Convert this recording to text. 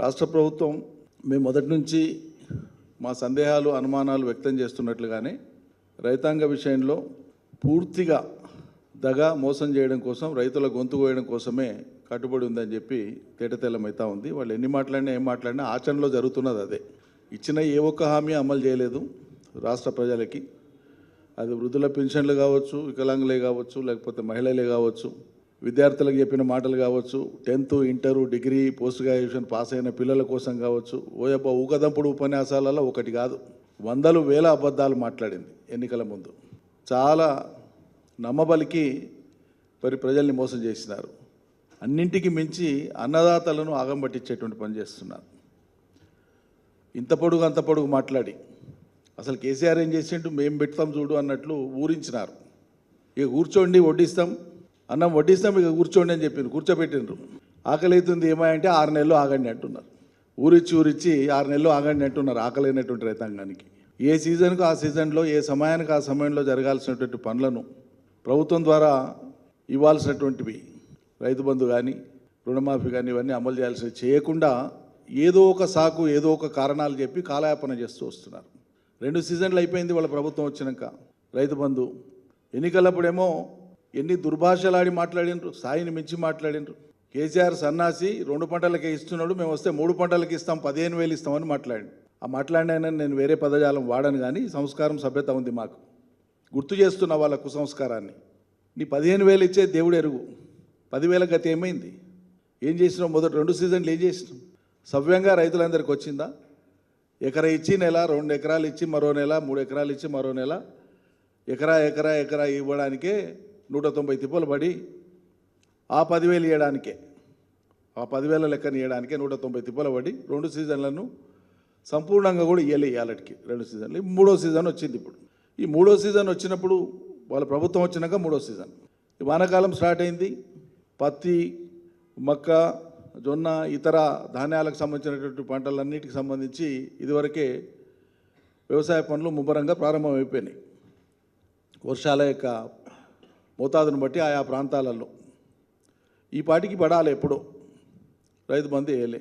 రాష్ట్ర ప్రభుత్వం మేము మొదటి నుంచి మా సందేహాలు అనుమానాలు వ్యక్తం చేస్తున్నట్లుగానే రైతాంగ విషయంలో పూర్తిగా దగా మోసం చేయడం కోసం రైతుల గొంతు కోయడం కోసమే కట్టుబడి ఉందని చెప్పి తేటతెల్లమైతా ఉంది. వాళ్ళు ఎన్ని మాట్లాడినా ఏం మాట్లాడినా ఆచరణలో జరుగుతున్నది అదే. ఇచ్చిన ఏ ఒక్క హామీ అమలు చేయలేదు రాష్ట్ర ప్రజలకి. అది వృద్ధుల పెన్షన్లు కావచ్చు వికలాంగులే కావచ్చు లేకపోతే మహిళలే కావచ్చు. విద్యార్థులకు చెప్పిన మాటలు కావచ్చు tenth inter degree post graduation pass అయిన పిల్లల కోసం కావచ్చు ఓయబ్బ ఊకదంపుడు ఉపన్యాసాలలో ఒకటి కాదు. వందలు వేల అబద్ధాలు మాట్లాడింది ఎన్నికల ముందు. చాలా నమ్మబలికి మరి ప్రజల్ని మోసం చేసినారు. అన్నింటికి మించి అన్నదాతలను ఆగంబట్టించేటువంటి పని చేస్తున్నారు. ఇంత పొడుగు అంత పొడుగు మాట్లాడి. అసలు కేసీఆర్ ఏం చేసిండు? మేము పెడతాం చూడు అన్నట్లు ఊరించినారు. ఇక కూర్చోండి వడ్డిస్తాం. అన్నం వడ్డిస్తాం ఇక కూర్చోండి అని చెప్పిండ్రు కూర్చోబెట్టిండ్రు. ఆకలి అవుతుంది ఏమంటే ఆరు నెలలు ఆగండి అంటున్నారు. ఊరిచ్చి ఊరిచ్చి ఆరు నెలలు ఆగండి అంటున్నారు అయినటువంటి రైతాంగానికి. ఏ సీజన్కు ఆ సీజన్లో ఏ సమయానికి ఆ సమయంలో జరగాల్సినటువంటి పనులను ప్రభుత్వం ద్వారా ఇవ్వాల్సినటువంటివి రైతు బంధు కానీ రుణమాఫీ కానీ ఇవన్నీ అమలు చేయాల్సినవి చేయకుండా ఏదో ఒక సాకు ఏదో ఒక కారణాలు చెప్పి కాలయాపన చేస్తూ వస్తున్నారు. రెండు సీజన్లు అయిపోయింది వాళ్ళ ప్రభుత్వం వచ్చినాక. రైతు బంధు ఎన్నికలప్పుడేమో ఎన్ని దుర్భాషలాడి మాట్లాడినరు స్థాయిని మించి మాట్లాడినరు. కేసీఆర్ సన్నాసి రెండు పంటలకే ఇస్తున్నాడు మేము వస్తే మూడు పంటలకి ఇస్తాం పదిహేను వేలు ఇస్తామని మాట్లాడి ఆ మాట్లాడినైనా నేను వేరే పదజాలం వాడను కానీ సంస్కారం సభ్యత ఉంది మాకు. గుర్తు చేస్తున్న వాళ్ళ కుసంస్కారాన్ని. నీ పదిహేను వేలు ఇచ్చే దేవుడు ఎరుగు. పదివేల గతి ఏమైంది? ఏం చేసినావు? మొదటి రెండు సీజన్లు ఏం చేసినావు? సవ్యంగా రైతులందరికీ వచ్చిందా? ఎకరా ఇచ్చి నెల రెండు ఎకరాలు ఇచ్చి మరో నెల మూడు ఎకరాలు ఇచ్చి మరో నెల. ఎకరా ఎకరా ఎకరా ఇవ్వడానికే నూట తొంభై తిప్పలు పడి ఆ పదివేలు ఇవ్వడానికే ఆ పదివేల లెక్కన ఇవ్వడానికే నూట తొంభై తిప్పలు పడి రెండు సీజన్లను సంపూర్ణంగా కూడా ఇవ్వలే ఇవాళకి రెండు సీజన్లు. ఈ మూడో సీజన్ వచ్చింది ఇప్పుడు. ఈ మూడో సీజన్ వచ్చినప్పుడు వాళ్ళ ప్రభుత్వం వచ్చినాక మూడో సీజన్. ఈ వానాకాలం స్టార్ట్ అయింది. పత్తి మక్క జొన్న ఇతర ధాన్యాలకు సంబంధించినటువంటి పంటలన్నిటికి సంబంధించి ఇదివరకే వ్యవసాయ పనులు ముమ్మరంగా ప్రారంభమైపోయినాయి. వర్షాల యొక్క మోతాదును బట్టి ఆయా ప్రాంతాలలో. ఈ పాటికి పడాలి ఎప్పుడో. రైతు బంధు వేయలే